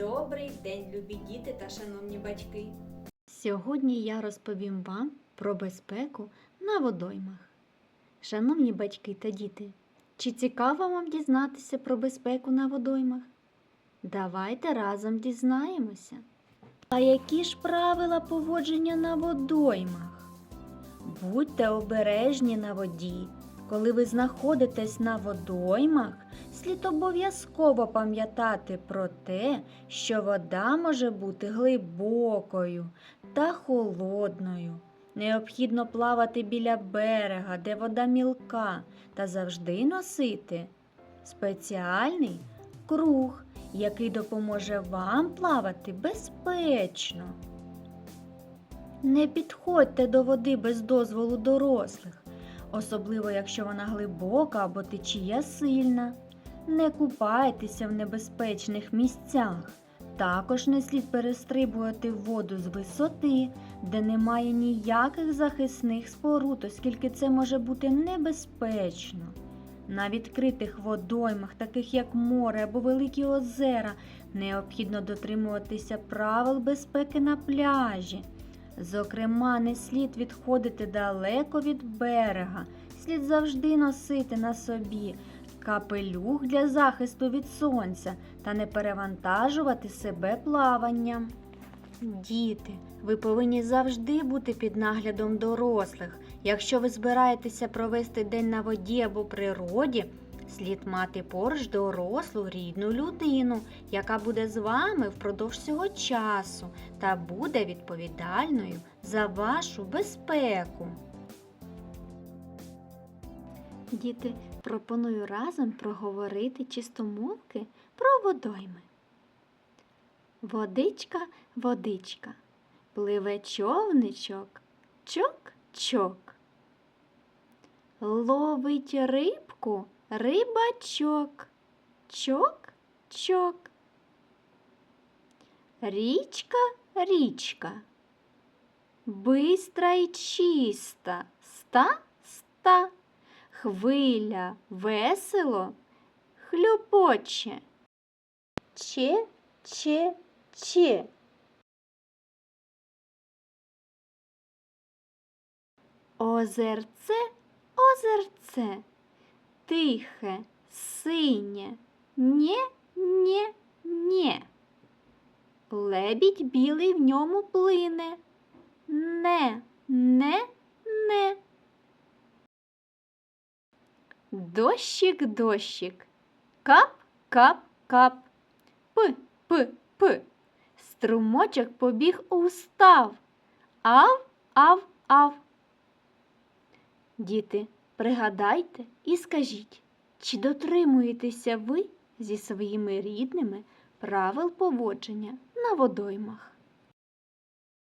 Добрий день, любі діти та шановні батьки. Сьогодні я розповім вам про безпеку на водоймах. Шановні батьки та діти, чи цікаво вам дізнатися про безпеку на водоймах? Давайте разом дізнаємося. А які ж правила поводження на водоймах? Будьте обережні на воді. Коли ви знаходитесь на водоймах, слід обов'язково пам'ятати про те, що вода може бути глибокою та холодною. Необхідно плавати біля берега, де вода мілка, та завжди носити спеціальний круг, який допоможе вам плавати безпечно. Не підходьте до води без дозволу дорослих, особливо якщо вона глибока або течія сильна. Не купайтеся в небезпечних місцях. Також не слід перестрибувати воду з висоти, де немає ніяких захисних споруд, оскільки це може бути небезпечно. На відкритих водоймах, таких як море або великі озера, необхідно дотримуватися правил безпеки на пляжі. Зокрема, не слід відходити далеко від берега, слід завжди носити на собі капелюх для захисту від сонця та не перевантажувати себе плаванням. Діти, ви повинні завжди бути під наглядом дорослих. Якщо ви збираєтеся провести день на воді або природі, слід мати поруч дорослу рідну людину, яка буде з вами впродовж цього часу та буде відповідальною за вашу безпеку. Діти, пропоную разом проговорити чистомовки про водойми. Водичка, водичка, пливе човничок, чок-чок. Ловить рибку рибачок, чок-чок. Річка, річка, бистра й чиста, ста-ста. Хвиля весело хлюпоче. Че, че, че. Озерце, озерце, тихе, синє, нє, нє, нє. Лебідь білий в ньому плине. Не, не, не. Дощик, дощик, кап, кап, кап, п, п, п. Струмочок побіг у став. Ав, ав, ав. Діти, пригадайте і скажіть, чи дотримуєтеся ви зі своїми рідними правил поводження на водоймах?